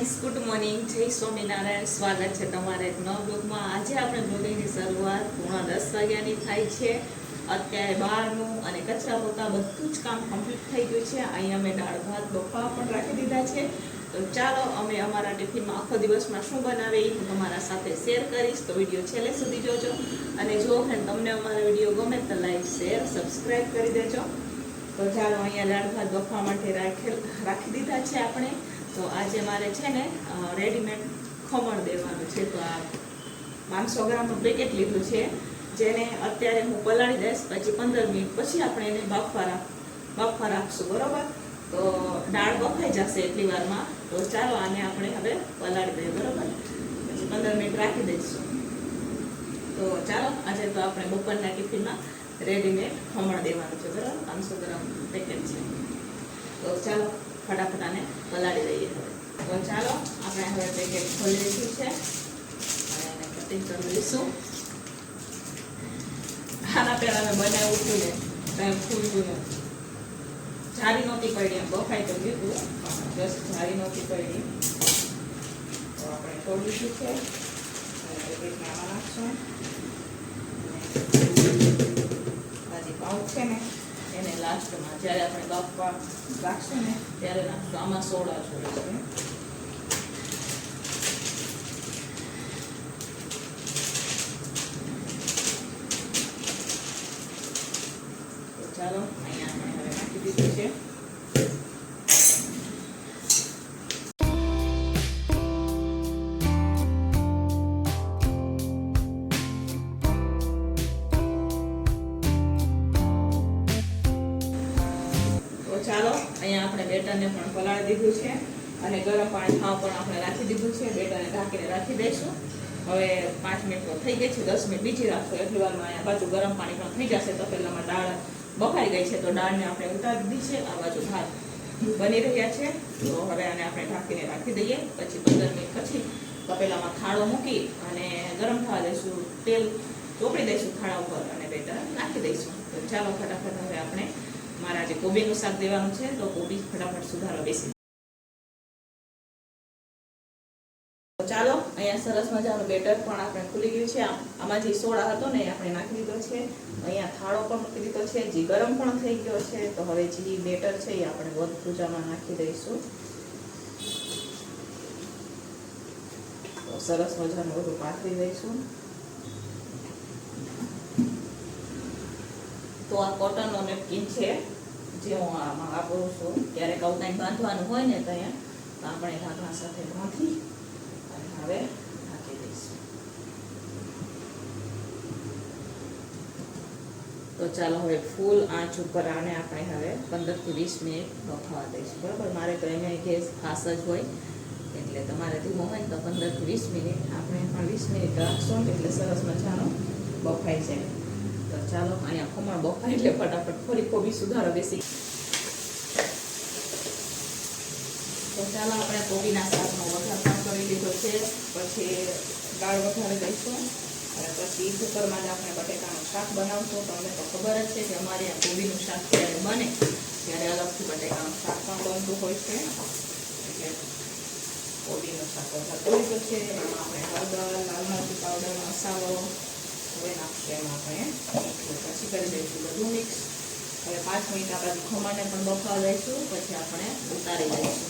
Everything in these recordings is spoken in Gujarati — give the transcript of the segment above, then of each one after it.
ફ્રેન્ડ્સ ગુડ મોર્નિંગ જય સ્વામિનારાયણ. સ્વાગત છે તમારા એક નવ બ્લોગમાં આજે આપણે બ્લોગિંગની શરૂઆત પૂર્ણ દસ વાગ્યાની થાય છે. અત્યારે બહારનું અને કચરા પોતા બધું જ કામ કમ્પ્લીટ થઈ ગયું છે. અહીંયા અમે દાળ ભાત બફા પણ રાખી દીધા છે. તો ચાલો અમે અમારા ટિફિનમાં આખો દિવસમાં શું બનાવે હું તમારા સાથે શેર કરીશ. તો વીડિયો છેલ્લે સુધી જોજો. અને જો ફ્રેન્ડ તમને અમારો વીડિયો ગમે તો લાઈક શેર સબસ્ક્રાઈબ કરી દેજો. તો ચાલો અહીંયા દાળ ભાત બફવા માટે રાખેલ રાખી દીધા છે આપણે. તો આજે મારે છે ને રેડીમેડ ખમણ દેવાનું છે. તો આ પાંચસો ગ્રામનું પેકેટ લીધું છે, જેને અત્યારે હું પલાળી દઈશ. પછી પંદર મિનિટ પછી આપણે એને બાફવા રાખ બાફવા રાખશું બરોબર? તો દાળ બફાઈ જશે એટલી વારમાં. તો ચાલો આને આપણે હવે પલાળી દઈએ, બરોબર? પછી પંદર મિનિટ રાખી દઈશું. તો ચાલો, આજે તો આપણે બપોરના ટિફિનમાં રેડીમેડ ખમણ દેવાનું છે, બરાબર? પાંચસો ગ્રામ પેકેટ છે. તો ચાલો ફટાફટ આને પલાળી દઈએ. તો ચાલો, આપણે હવે પેકેટ ખોલી લીધું છે. અને કટિંગ કરી લઈશું. આના પહેલાં મેં બનાવ્યું હતું ને કાંઈ ફૂલવું ને જારી નહોતી પડી બફાઈ તો દીધું. બસ જારી નહોતી પડી. તો આપણે દીધું છે. પેકેટમાં નાખશું. હજી પાઉચ છે ને. એને લાસ્ટમાં જ્યારે આપણે બાફવા રાખશું ને ત્યારે નાખશું આમાં સોડા તો ચાલો, અહીંયા આપણે બેટરને પણ પલાળી દીધું છે અને ગરમ પાણી ખાવા પણ આપણે રાખી દીધું છે. બેટરને ઢાંકીને રાખી દઈશું. હવે પાંચ મિનિટ તો થઈ ગઈ છે, દસ મિનિટ બીજી રાખશો એટલી વારમાં અહીંયા બાજુ ગરમ પાણી પણ થઈ જશે તો પહેલામાં દાળ બફાઈ ગઈ છે તો દાળને આપણે ઉતારી દીધી છે. આ બાજુ ભાત બની રહ્યા છે. તો હવે આને આપણે ઢાંકીને રાખી દઈએ. પછી પંદર મિનિટ પછી તપેલામાં ખાડો મૂકી અને ગરમ થવા દઈશું તેલ ચોપડી દઈશું ખાડા ઉપર અને બેટર નાખી દઈશું. તો ચાલો ફટાફટ હવે આપણે મારા જે કોબીનું શાક દેવાનું છે, તો કોબી ફટાફટ સુધારો બેસી ચાલો, અહીંયા સરસ મજાનું બેટર પણ આપણે ખુલી ગયું છે. આમાં જે સોડા હતો ને આપણે નાખી દીધો છે. અહીંયા થાળો પણ મૂકી દીધો છે. જે ગરમ પણ થઈ ગયો છે, તો હવે જે બેટર છે એ આપણે વધ પૂજામાં નાખી દઈશું. તો સરસ મજાનું બધું પાથરી દઈશું. તો આ કોટનનો નેપકિન છે, જે હું આમાં વાપરું છું. ક્યારેક આવું કંઈક બાંધવાનું હોય ને તો આપણે ઢાંકણા સાથે બાંધી અને હવે ઢાંકી દઈશું. તો ચાલો હવે ફૂલ આંચ ઉપર આને આપણે હવે પંદરથી વીસ મિનિટ બફાવા દઈશું. બરાબર? મારે તો એને ગેસ ખાસ જ હોય, એટલે તમારે ધીમો હોય ને તો પંદરથી વીસ મિનિટ. આપણે પણ વીસ મિનિટ રાખશું, એટલે સરસ મજાનો બફાઈ જાય. ચાલો અહીંયા ખમણ બફાય એટલે ફટાફટ ફરી કોબી સુધારો બેસી. તો ચાલો આપણે કોબીના શાકનો વઘાર પણ કરી લીધો છે. પછી દાળ વઘારી દઈશું અને પછી કુકરમાં જ આપણે બટેકાનું શાક બનાવશું. તમને તો ખબર જ છે કે અમારે આ કોબીનું શાક જ્યારે બને, ત્યારે અલગથી બટેકાનું શાક પણ બનતું હોય છે. એટલે કોબીનું શાક વઘાર કરી છે. એમાં આપણે હળદર, લાલ મરચી, પાવડર, મસાલો હવે નાખશું એમાં આપણે મીઠું. પછી કરી દઈશું બધું મિક્સ હવે પાંચ મિનિટ આપણે ખમણને પણ બફાવા દઈશું પછી આપણે ઉતારી બરાબર?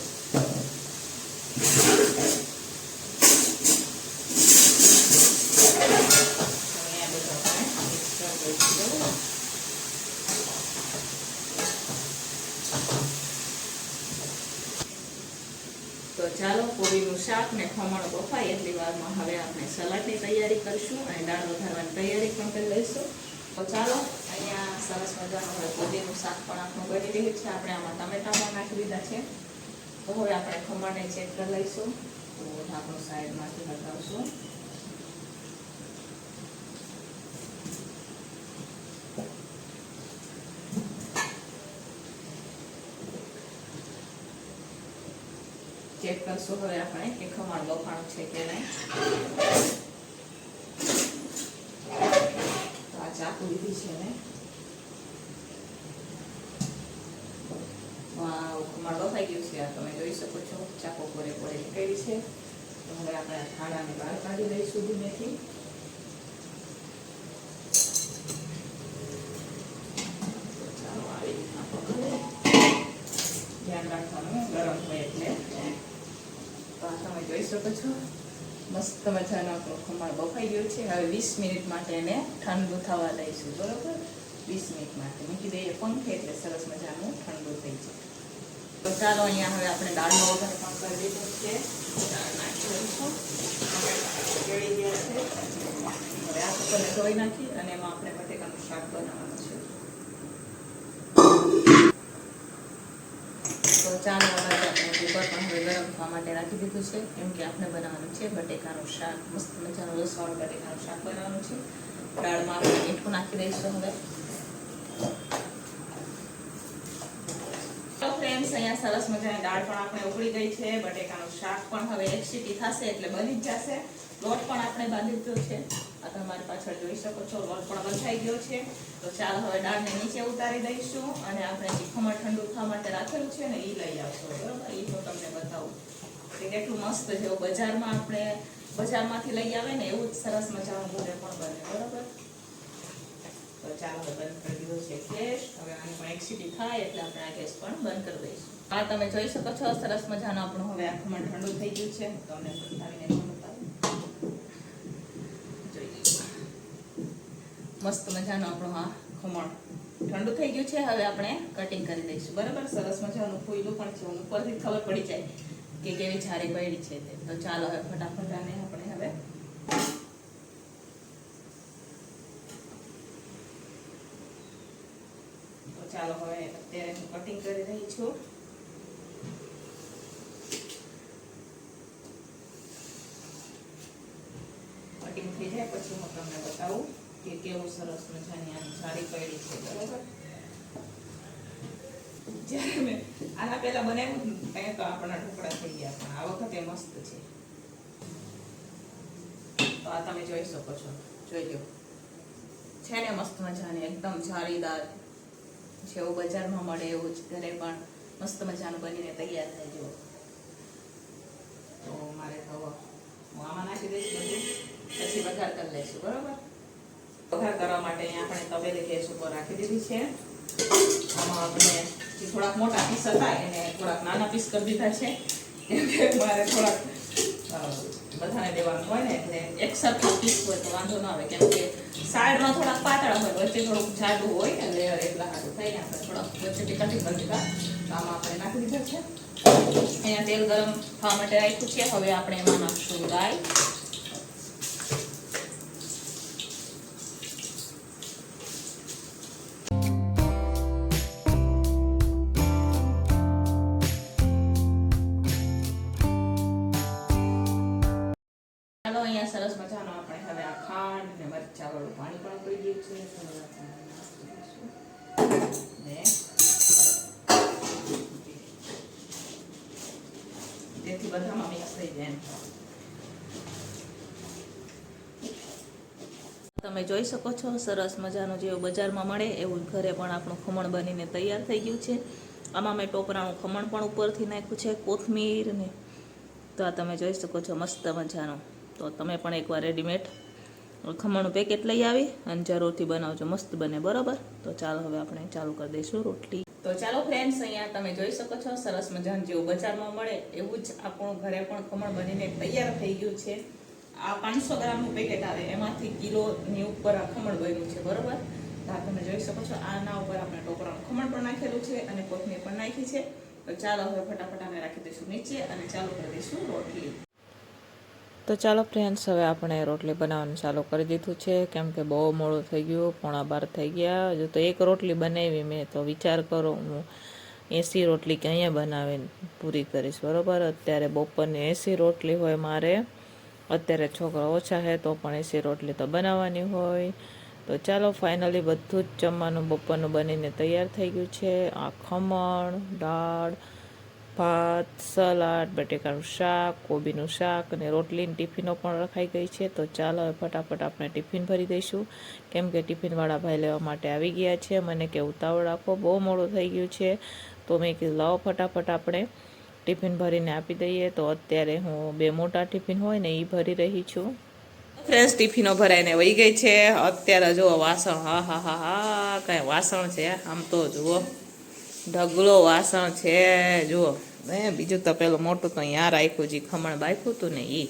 તો ચાલો, કોબીનું શાક ને ખમણ બફાય એટલી વારમાં. હવે આપણે સલાડની તૈયારી કરીશું અને દાળ વધારવાની તૈયારી પણ કરી લઈશું. તો ચાલો સરસ મજાનું હવે કોબીનું શાક પણ આપણું બની રહ્યું છે. આપણે આમાં ટમેટામાં નાખી દીધા છે. તો હવે આપણે ખમણને ચેક કરી લઈશું. તો ઢાંકણું સાઈડમાંથી હટાવશું ચેક કરશું હવે આપણે કે ખમણ બફાણું છે કે નહીં. તો આ ચાકુ લીધી છે ને. ખમણ બફાઈ ગયું છે. આ તમે જોઈ શકો છો, ચાકો કોરે કોરે નીકળી છે. તો હવે આપણે ખાડાને બહાર કાઢી લઈશું ધીમેથી. ધ્યાન રાખવાનું ગરમ હોય એટલે. તો આ તમે જોઈ શકો છો, મસ્ત મજાનો આપણો ખમણ બફાઈ ગયો છે. હવે વીસ મિનિટ માટે એને ઠંડુ થવા દઈશું, બરોબર? વીસ મિનિટ માટે. મૂકી દઈએ પંખે એટલે સરસ મજાનું ઠંડુ થઈ જાય. ચાલો અહીંયા હવે આપણે દાળનો વઘાર પણ કરી દીધો છે. રાખી દીધું છે. કેમ કે આપણે બનાવવાનું છે બટેકાનું શાક. મસ્ત મજાનું રસવાળું બટેકાનું શાક બનાવવાનું છે. દાળમાં આપણે મીઠું નાખી દઈશું હવે. તો અહીંયા સરસ મજાની દાળ પણ આપણે ઉકળી ગઈ છે, બટેકાનું શાક પણ હવે એક સીટી થશે એટલે બની જ જશે. લોટ પણ આપણે બાંધી દીધો છે. આ તમારી પાછળ જોઈ શકો છો, લોટ પણ બંધાઈ ગયો છે. તો ચાલો હવે દાળને નીચે ઉતારી દઈશું અને આપણે જે ઠંડુ થવા માટે રાખેલું છે ને એ લઈ આવશો, બરોબર? એ હું તમને બતાવું. કે કેટલું મસ્ત છે બજારમાં આપણે બજારમાંથી લઈ આવે ને એવું જ સરસ મજાનું ઘરે પણ બને, બરોબર? તો ચાલો હવે બંધ કરી દીધો છે ગેસ હવે આની પણ એક સીટી થાય એટલે આપણે આ ગેસ પણ બંધ કરી દઈશું. આ તમે જોઈ શકો છો, સરસ મજાનું આપણું હવે આ. મસ્ત ખમણ. ઠંડુ થઈ ગયું છે, હવે આપણે કટિંગ કરી દઈશું. બરાબર? સરસ મજાનું ફૂયલું પણ છે. ઉપરથી ખબર પડી જાય કે કેવી જારી પડી છે તે. તો ચાલો હવે ફટાફટ આને આપણે હવે તો ચાલો હવે અત્યારે હું કટિંગ કરી રહી છું. કટિંગ થઈ જાય પછી હું તમને બતાવું કે કેવું સરસ મજાની આની જાળી પડી છે, બરાબર? તો આપણા ઢોકળા થઈ ગયા, પણ આ વખતે મસ્ત છે. તો આ તમે જોઈ શકો છો. જોઈ લો. છે ને મસ્ત મજાની, એકદમ જાળીદાર. જેવું બજારમાં મળે એવું જ ઘરે પણ મસ્ત મજાનું બનીને તૈયાર જો તો મારે હું આમાં નાખી દઈશ બધું. પછી વઘાર કરી લઈશું, બરોબર? વઘાર કરવા માટે અહીંયા આપણે તબેલી ગેસ ઉપર રાખી દીધી છે. આમાં આપણે થોડાક મોટા પીસ હતા એને થોડાક નાના પીસ કરી દીધા છે. મારે થોડાક બધાને દેવાનું હોય ને એટલે એક સરખા પીસ હોય તો વાંધો ના આવે, કેમ કે સાઈડમાં થોડાક પાતળા હોય, વચ્ચે થોડુંક જાડું હોય એટલે એટલા સારું થઈને આપણે થોડાક વચ્ચે કરી દીધા તો આમાં આપણે નાખી દીધા છે. અહીંયા તેલ ગરમ થવા માટે રાખ્યું છે. હવે આપણે એમાં નાખશું રાઈ પાણી પણ ઉકળી ગયું છે જેથી બધામાં મિક્સ થઈ જાય તમે જોઈ શકો છો, સરસ મજાનું જેવું બજારમાં મળે એવું ઘરે પણ આપણું ખમણ બનીને તૈયાર થઈ ગયું છે. આમાં મેં ટોપરાનું ખમણ પણ ઉપરથી નાખ્યું છે, કોથમીર ને. તો આ તમે જોઈ શકો છો, મસ્ત મજાનું. તો તમે પણ એકવાર રેડીમેડ ખમણનું પેકેટ લઈ આવી અને જરૂરથી બનાવજો. મસ્ત બને, બરાબર? તો ચાલો હવે આપણે ચાલુ કરી દઈશું રોટલી. તો ચાલો ફ્રેન્ડ્સ અહીંયા તમે જોઈ શકો છો, સરસ મજાનું જેવું બજારમાં મળે એવું જ આપણું ઘરે પણ ખમણ બનીને તૈયાર થઈ ગયું છે. આ પાંચસો ગ્રામનું પેકેટ આવે, એમાંથી કિલોની ઉપર આ ખમણ બન્યું છે, બરોબર? આ તમે જોઈ શકો છો, આના ઉપર આપણે ટોપરાનું ખમણ પણ નાખેલું છે અને કોથમીર પણ નાખી છે. તો ચાલો હવે ફટાફટ અમે રાખી દઈશું નીચે અને ચાલુ કરી દઈશું રોટલી. તો ચાલો ફ્રેન્ડ્સ હવે આપણે રોટલી બનાવવાનું ચાલુ કરી દીધું છે. કેમ કે બહુ મોડું થઈ ગયું, પોણા બાર થઈ ગયા. હજુ તો એક રોટલી બનાવી મેં, તો વિચાર કરો, હું એંસી રોટલી કે બનાવીને પૂરી કરીશ, બરાબર? અત્યારે બપોરની એંસી રોટલી હોય મારે. અત્યારે છોકરા ઓછા છે, તો પણ એંસી રોટલી તો બનાવવાની હોય. તો ચાલો ફાઇનલી બધું જ જમવાનું બપોરનું બનીને તૈયાર થઈ ગયું છે. આ ખમણ, દાળ ભાત, સલાડ, બટેકાનું શાક, કોબીનું શાક અને રોટલીની ટિફિનો પણ રખાઈ ગઈ છે. તો ચાલો હવે ફટાફટ આપણે ટિફિન ભરી દઈશું. કેમ કે ટિફિનવાળા ભાઈ લેવા માટે આવી ગયા છે. મને કે ઉતાવળ રાખો બહુ મોડું થઈ ગયું છે. તો મેં કીધું, લાવો ફટાફટ આપણે ટિફિન ભરીને આપી દઈએ. તો અત્યારે હું બે મોટા ટિફિન હોય ને એ ભરી રહી છું. ફ્રેન્ડ્સ, ટિફિનો ભરાઈને વહી ગઈ છે. અત્યારે જુઓ વાસણ. હા હા હા હા, કાંઈ વાસણ છે. આમ તો જુઓ. ઢગલો વાસણ છે, જુઓ. એ બીજું તો પેલું મોટું તો અહીંયા રાખ્યું જે ખમણ બાખ્યું હતું ને એ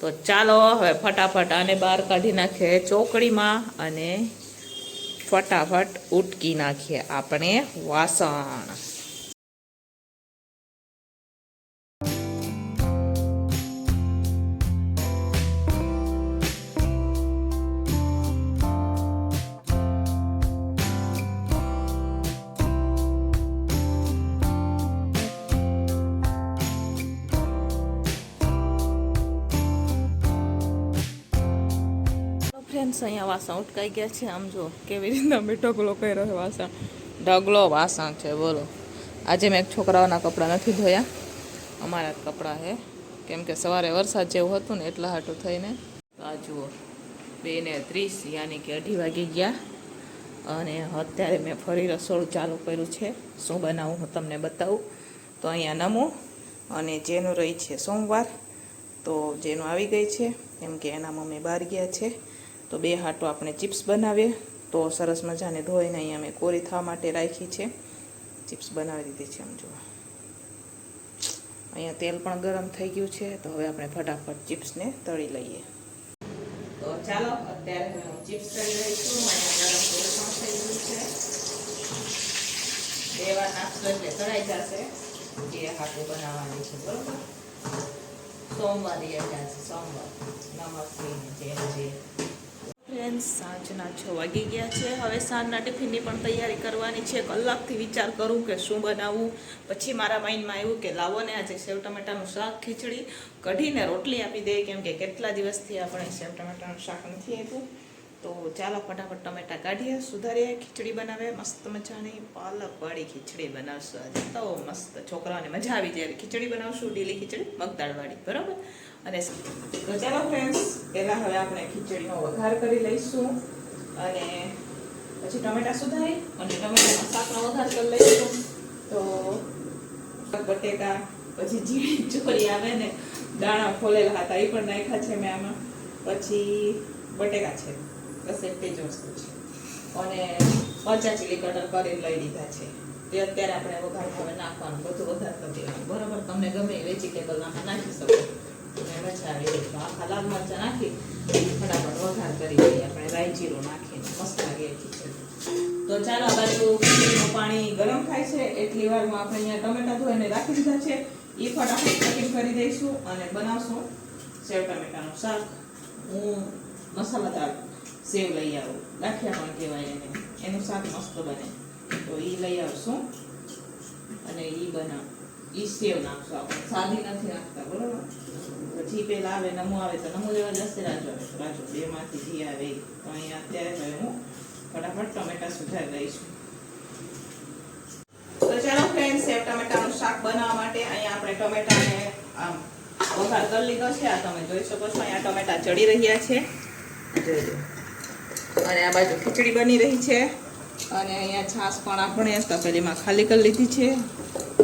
તો ચાલો હવે ફટાફટ આને બહાર કાઢી નાખીએ ચોકડીમાં અને ફટાફટ ઉટકી નાખીએ આપણે વાસણ. વાસણ ઉટકાઈ ગયા છે. આમ જો, કેવી રીતના મેં ઢગલો કર્યો છે વાસણ. ઢગલો વાસણ છે, બોલો. આજે મેં છોકરાઓના કપડાં નથી ધોયા. અમારા જ કપડાં છે. કેમ કે સવારે વરસાદ જેવું હતું ને, એટલા હાટું થઈને. આ જુઓ, બે ને ત્રીસ, યાની કે અઢી વાગી ગયા. અને અત્યારે મેં ફરી રસોડું ચાલુ કર્યું છે. શું બનાવું હું તમને બતાવું. તો અહીંયા નમું અને જેનું રહી છે સોમવાર. તો જેનું આવી ગઈ છે, કેમ કે એના મમ્મી બહાર ગયા છે. તો બે હાટો આપણે ચિપ્સ બનાવીએ. તો સરસ મજાને ધોઈને અહીંયા મેં કોરી થવા માટે રાખી છે. ચિપ્સ બનાવી દીધી છે આમ જુઓ. અહીંયા તેલ પણ ગરમ થઈ ગયું છે, તો હવે આપણે ફટાફટ ચિપ્સને તળી લઈએ. તો ચાલો, અત્યારે હું ચિપ્સ તળી રહી છું. અહીંયા ગરમ તેલ પણ થઈ ગયું છે. બે વાર નાસ્તો એટલે તળાઈ જશે. એ હાથે બનાવવાની છે, બરોબર? સોમવાર આજે સોમવાર. નમસ્તે, જય જય ફ્રેન્ડ્સ, સાંજના છ વાગી ગયા છે. હવે સાંજના ટિફિનની પણ તૈયારી કરવાની છે. કલાકથી વિચાર કરું કે શું બનાવવું પછી મારા માઇન્ડમાં આવ્યું કે લાવો ને આજે સેવ ટમેટાનું શાક ખીચડી. કઢીને રોટલી આપી દે, કેમ કે કેટલા દિવસથી આપણે સેવ ટમેટાનું શાક નથી આપ્યું. તો ચાલો ફટાફટ ટમેટા કાઢીએ, સુધારીએ, ખીચડી બનાવે મસ્ત મજાની પાલકવાળી ખીચડી બનાવશું આજે. તો મસ્ત છોકરાઓને મજા આવી જાય ખીચડી બનાવશું ઢીલી ખીચડી, મગદાળવાળી, બરાબર? અને તો ચાલો ફ્રેન્ડ્સ પહેલાં હવે આપણે ખીચડીનો વઘાર કરી લઈશું અને પછી ટમેટા સુધારી અને ટમેટાના શાકનો વઘાર કરી લઈશું. તો બટેકા, પછી ઝીણી ચોરી આવે ને, દાણા ફોલેલા હતા, એ પણ નાખ્યા છે મેં આમાં. પછી બટેકા છે. બસ જ વસ્તુ છે. અને મરચા ચીલી કટર કરીને લઈ લીધા છે. તે અત્યારે આપણે વઘાર હવે નાખવાનું, બધું વઘાર કરી દેવાનું. બરાબર, તમને ગમે એ વેજીટેબલ આમાં નાખી શકો. અને મજા આવી જાય તો આખા લાલ મરચા નાખી, ફટાફટ વઘાર કરી દઈએ આપણે. રાઈ જીરું નાખીને. મસ્ત લાગે તો ચાલો, આ બાજુ પાણી ગરમ થાય છે. એટલી વારમાં આપણે અહીંયા ટમેટા ધોઈને રાખી દીધા છે. એ ફટાફટ કટિંગ કરી દઈશું અને બનાવશું સેવ ટમેટાનું શાક. હું મસાલાદાર સેવ લઈ આવું ગાંઠિયા પણ કહેવાય એને એનું શાક મસ્ત બને તો એ લઈ આવશું અને એ બનાવ એ સેવ નાખશું આપણે સાદી નથી નાખતા બરાબર પછી પેલા આવે નમો આવે તો નમો લેવા જશે રાજુ આવે તો રાજો બેમાંથી ઘી આવે તો અહીંયા અત્યારે હું ફટાફટ ટમેટા સુધારી લઈશું તો ચાલો ફ્રેન્ડ સેવ ટમેટાનું શાક બનાવવા માટે અહીંયા આપણે ટમેટાને, આમ, વઘાર કરી છે. આ તમે જોઈ શકો છો, અહીંયા ટમેટા ચડી રહ્યા છે. જોઈ અને આ બાજુ ખીચડી બની રહી છે. અને અહીંયા છાશ પણ આપણે તપેલીમાં ખાલી કરી લીધી છે.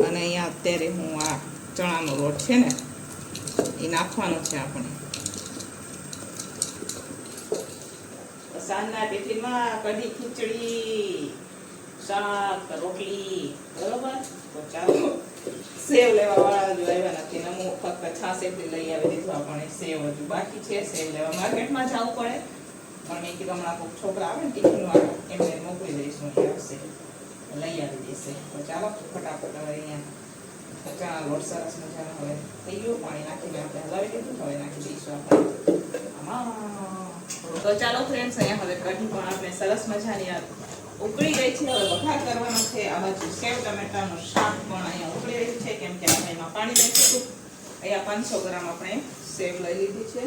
અને અહીંયા અત્યારે હું આ ચણાનો લોટ છે ને, એ નાખવાનો છે આપણે. સાંજના ટિફિનમાં કઢી ખીચડી, શાક, રોટલી, બરોબર? તો ચાલો. સેવ લેવા વાળા હજુ આવ્યા નથી. ફક્ત છાસ એટલી લઈ આવી દીધું આપણે સેવ હજુ બાકી છે. સેવ લેવા માર્કેટમાં જવું પડે. પણ મેં કીધું હમણાં કોઈ છોકરા આવે ને ટિફિન વાળા એમને મોકલી દઈશું, એ આવશે. લઈ આવી દેશે. તો ચાલો, ફટાફટ હવે અહીંયા ચણા લોટ સરસ મજાનો હવે થઈ ગયો. પાણી નાખીને આપણે હલાવી દીધું. હવે નાખી દઈશું આપણે. તો ચાલો ફ્રેન્ડ્સ અહીંયા હવે કઢી પણ આપણે સરસ મજાની ઉકળી ગઈ છે. હવે વઘાર કરવાનો છે. આ બાજુ સેવ ટમેટાનું શાક પણ અહીંયા ઉકળી રહ્યું છે. કેમ કે આપણે એમાં પાણી નાખ્યું હતું. અહીંયા પાંચસો ગ્રામ આપણે સેવ લઈ લીધી છે.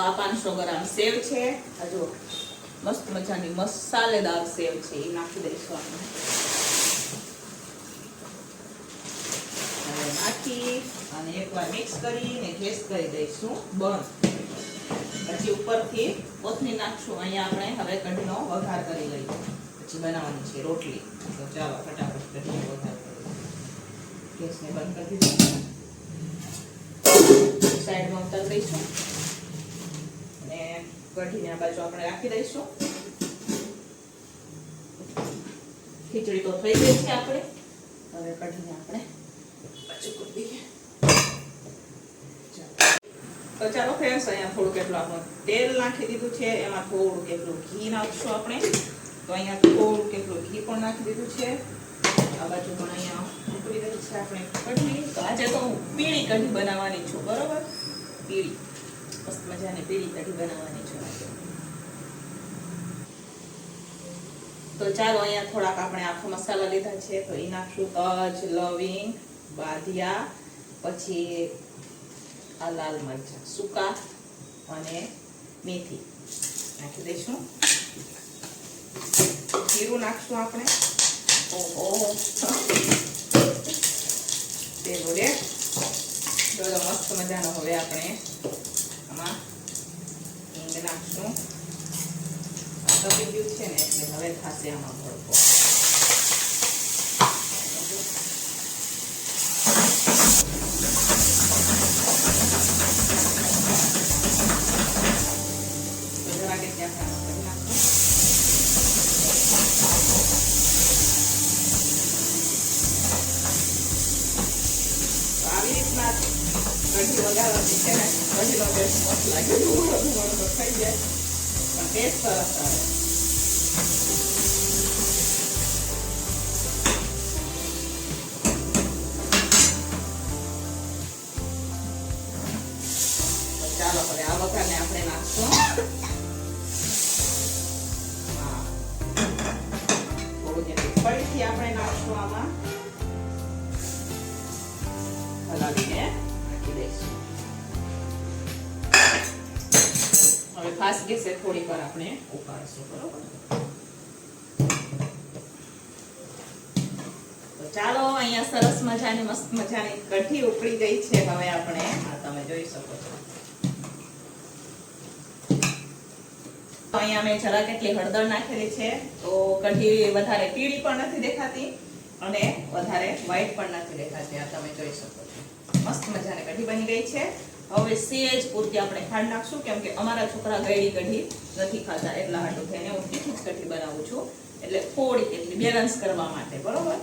તો આ પાંચસો ગ્રામ સેવ છે. આ મસ્ત મજાની મસાલેદાર સેવ છે, એ નાખી દઈશું આપણે નાખી અને એકવાર મિક્સ કરીને ગેસ કરી દઈશું. બંધ પછી ઉપરથી કોથમીર નાખશું. અહીંયા આપણે હવે કઢીનો વઘાર કરી લઈએ. પછી બનાવવાની છે રોટલી. તો ચાલો ફટાફટ કઢીનો વઘાર કરીએ ગેસને બંધ કરી દીધું. સાઈડમાં ઉતારી દઈશું. કઢીને આ બાજુ આપણે રાખી દઈશું. ખીચડી તો થઈ ગઈ છે આપણે. હવે કઢીને આપણે બાજુ કરી દઈએ. તો ચાલો ફ્રેન્ડ્સ અહીંયા થોડુંક કેટલું આપણે તેલ નાખી દીધું છે. એમાં થોડું કેટલું ઘી નાખશું આપણે. તો અહીંયા થોડું કેટલું ઘી પણ નાખી દીધું છે. આ બાજુ પણ અહીંયા ઉકળી રહી છે આપણે કઢી તો આજે તો હું પીળી કઢી બનાવવાની છું, બરોબર? પીળી. મસ્ત મજાની પીળી કઢી બનાવવાની છે. તો ચાલો અહીંયા થોડાક આપણે આખો મસાલા લીધા છે, તો એ નાખશું તજ, લવિંગ, બાધિયા, પછી આ લાલ મરચાં, સૂકા અને મેથી નાખી દઈશું. જીરું નાખશું આપણે. ઓહો. તે બોલે મસ્ત મજાનો. હવે આપણે હવે થશે આમાં ભડકો આવી રીતના કઢી વગાડવાની છે ને. કઢીનો ટેસ્ટ મસ્ત લાગે ધુમાડો ધુમાડો તો થઈ જાય પણ ટેસ્ટ સરસ આવે થોડીક વાર આપણે ઉકાળશું બરોબર? ચાલો, અહીંયા સરસ મજાની, મસ્ત મજાની કઢી ઉકળી ગઈ છે. હવે આપણે આ તમે જોઈ શકો છો. અહીંયા મેં જરા કેટલી હળદર નાખેલી છે, તો કઢી વધારે પીળી પણ નથી દેખાતી અને વધારે વ્હાઈટ પણ નથી દેખાતી. આ તમે જોઈ શકો છો. મસ્ત મજાની કઢી બની ગઈ છે. હવે સેજ પૂરતી આપણે ખાંડ નાખશું, કેમ કે અમારા છોકરા ગળી કઢી નથી ખાતા, એટલા હાટું થઈને હું તીખી જ કઢી બનાવું છું. એટલે થોડીક એટલી બેલેન્સ કરવા માટે, બરોબર?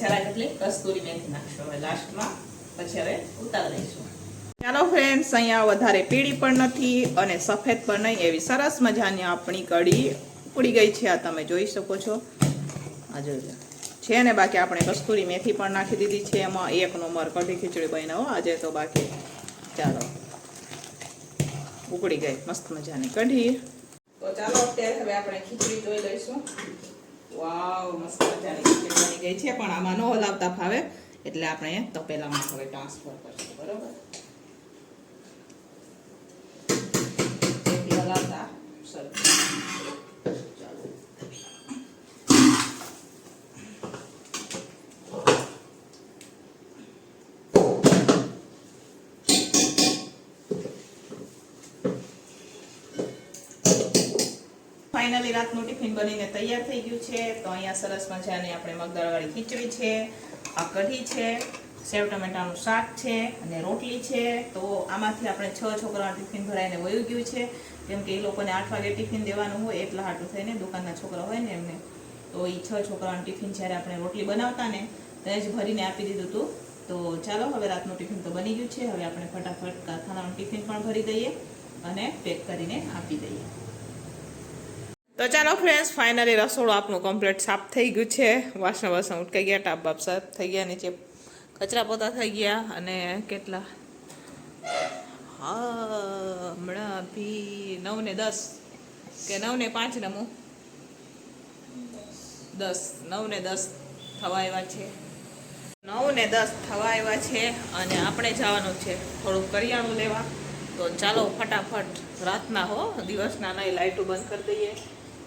જરા કેટલી કસ્તુરી મેથી નાખશું હવે લાસ્ટમાં પછી હવે ઉતારી ચાલો ફ્રેન્ડ્સ અહીંયા વધારે પીળી પણ નથી અને સફેદ પણ નહીં, એવી સરસ મજાની આપણી કઢી ઉપડી ગઈ છે, આ તમે જોઈ શકો છો. આ જોઈ છે ને બાકી આપણે કસ્તુરી મેથી પણ નાખી દીધી છે. એમાં એક નંબર કઢી ખીચડી બનાવો આજે તો બાકી ચાલો. ઉકળી ગઈ, મસ્ત મજાની કઢી. તો ચાલો અત્યારે હવે આપણે ખીચડી જોઈ લઈશું. વાવ, મસ્ત મજાની ખીચડી બની ગઈ છે, પણ આમાં ન હલાવતા ફાવે. એટલે આપણે તપેલામાં હવે ટ્રાન્સફર કરશું, બરોબર? હલાવતા સરસ રાતનું ટિફિન બનીને તૈયાર થઈ ગયું છે, તો અહીંયા સરસ મજાની આપણે મગદળવાળી ખીચડી છે આ કઢી છે, સેવ ટમેટાનું શાક છે અને રોટલી છે. તો આમાંથી આપણે છ છોકરાનું ટિફિન ભરાઈને વયું ગયું છે. કેમ કે એ લોકોને આઠ વાગે ટિફિન દેવાનું હોય, એટલા હાટું થઈને દુકાનના છોકરા હોય ને એમને. તો એ છ છોકરાઓનું ટિફિન જ્યારે આપણે રોટલી બનાવતા ને ત્યાં જ ભરીને આપી દીધું હતું તો ચાલો, હવે રાતનું ટિફિન તો બની ગયું છે. હવે આપણે ફટાફટ કારખાનાનું ટિફિન પણ ભરી દઈએ અને પેક કરીને આપી દઈએ. તો ચાલો ફ્રેન્ડ્સ ફાઇનલી રસોડું આપણું કમ્પ્લીટ સાફ થઈ ગયું છે. વાસણ વાસણ ઉટકાઈ ગયા, ટાપ બાપ સાફ થઈ ગયા, નીચે કચરા પોતા થઈ ગયા અને કેટલા? હા, હમણાં ભી નવ ને દસ. કે નવ ને પાંચ નમું દસ. નવ ને દસ થવા આવ્યા છે. નવ ને દસ થવા આવ્યા છે અને આપણે જવાનું છે થોડુંક કરિયાણું લેવા. તો ચાલો ફટાફટ રાતના હો, દિવસના નહીં લાઇટો બંધ કરી દઈએ.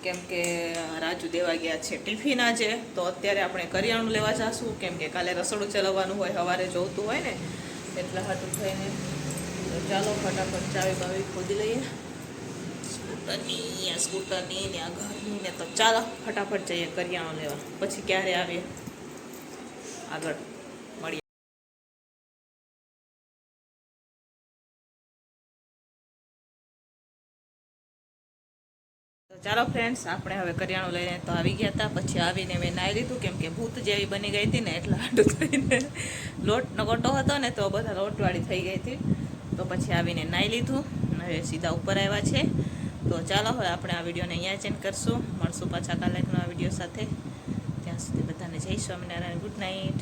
કેમ કે રાજુ દેવા ગયા છે ટિફિન આજે, તો અત્યારે આપણે કરિયાણું લેવા જઈશું કેમ કે કાલે રસોડું ચલાવવાનું હોય, સવારે જોતું હોય ને, એટલા હાટું થઈને તો ચાલો ફટાફટ ચાવી બાવી ખોદી લઈએ. સ્કૂટરની સ્કૂટરની ને આ ઘરની ને તો ચાલો ફટાફટ જઈએ કરિયાણું લેવા. પછી ક્યારે આવીએ? આગળ. ચાલો ફ્રેન્ડ્સ આપણે હવે કરિયાણું લઈને તો આવી ગયા હતા. પછી આવીને મેં નાહી લીધું, કેમ કે ભૂત જેવી બની ગઈ હતી ને, એટલે આડું થઈને લોટનો ગોટો હતો ને, તો બધા લોટવાળી થઈ ગઈ હતી. તો પછી આવીને નાહી લીધું હવે સીધા ઉપર આવ્યા છે. તો ચાલો હવે આપણે આ વિડીયોને અહીંયા ચેન્જ કરશું. મળશું પાછા કાલે આ વીડિયો સાથે. ત્યાં સુધી બધાને જય સ્વામિનારાયણ. Good night